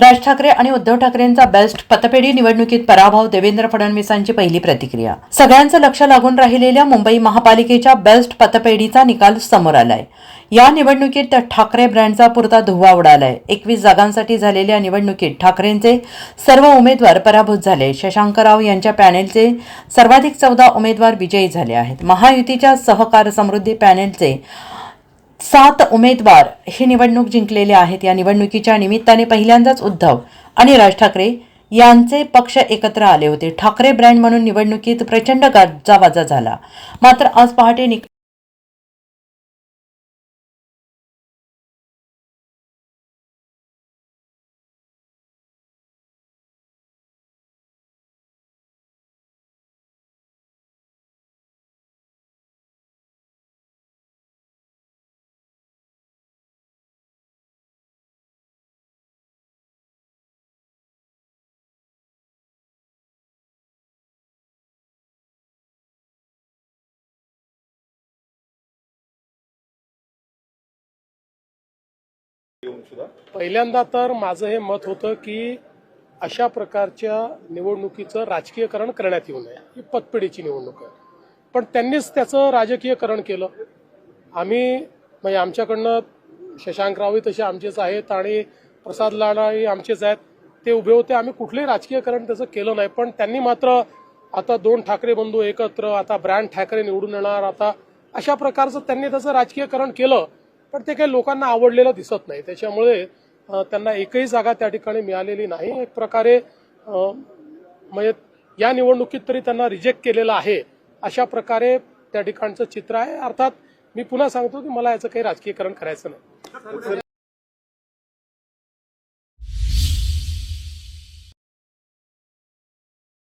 राज ठाकरे आणि उद्धव ठाकरेंचा बेस्ट पतपेढी निवडणुकीत पराभव देवेंद्र फडणवीसांची पहिली प्रतिक्रिया. सगळ्यांचं लक्ष लागून राहिलेल्या मुंबई महापालिकेच्या बेस्ट पतपेढीचा निकाल समोर आलाय. या निवडणुकीत ठाकरे ब्रँडचा पुरता धुव्वा उडालाय. एकवीस जागांसाठी झालेल्या निवडणुकीत ठाकरेंचे सर्व उमेदवार पराभूत झाले. शशांकराव यांच्या पॅनेलचे सर्वाधिक चौदा उमेदवार विजयी झाले आहेत. महायुतीच्या सहकार समृद्धी पॅनेलचे सात उमेदवार ही निवडणूक जिंकलेले आहेत. या निवडणुकीच्या निमित्ताने पहिल्यांदाच उद्धव आणि राज ठाकरे यांचे पक्ष एकत्र आले होते. ठाकरे ब्रँड म्हणून निवडणुकीत प्रचंड गाजावाजा झाला. मात्र आज पहाटे निक पहिल्यांदा तर माझं हे मत होतं की अशा प्रकारच्या निवडणुकीचं राजकीयकरण करण्यात येऊ नये. ही पतपिढीची निवडणूक आहे. पण त्यांनीच त्याचं राजकीयकरण केलं. आम्ही म्हणजे आमच्याकडनं शशांकरावही तसे आमचेच आहेत आणि प्रसाद लाडाही आमचेच आहेत. ते उभे होते. आम्ही कुठलंही राजकीयकरण त्याचं केलं नाही. पण त्यांनी मात्र आता दोन ठाकरे बंधू एकत्र आता ब्रँड ठाकरे निवडून येणार आता अशा प्रकारचं त्यांनी त्याचं राजकीयकरण केलं. पण ते काही लोकांना आवडलेलं दिसत नाही. त्याच्यामुळे त्यांना एकही जागा त्या ठिकाणी मिळालेली नाही. एक प्रकारे म्हणजे या निवडणुकीत तरी त्यांना रिजेक्ट केलेलं आहे अशा प्रकारे त्या ठिकाणचं चित्र आहे. अर्थात मी पुन्हा सांगतो की मला याचं काही राजकीयकरण करायचं नाही.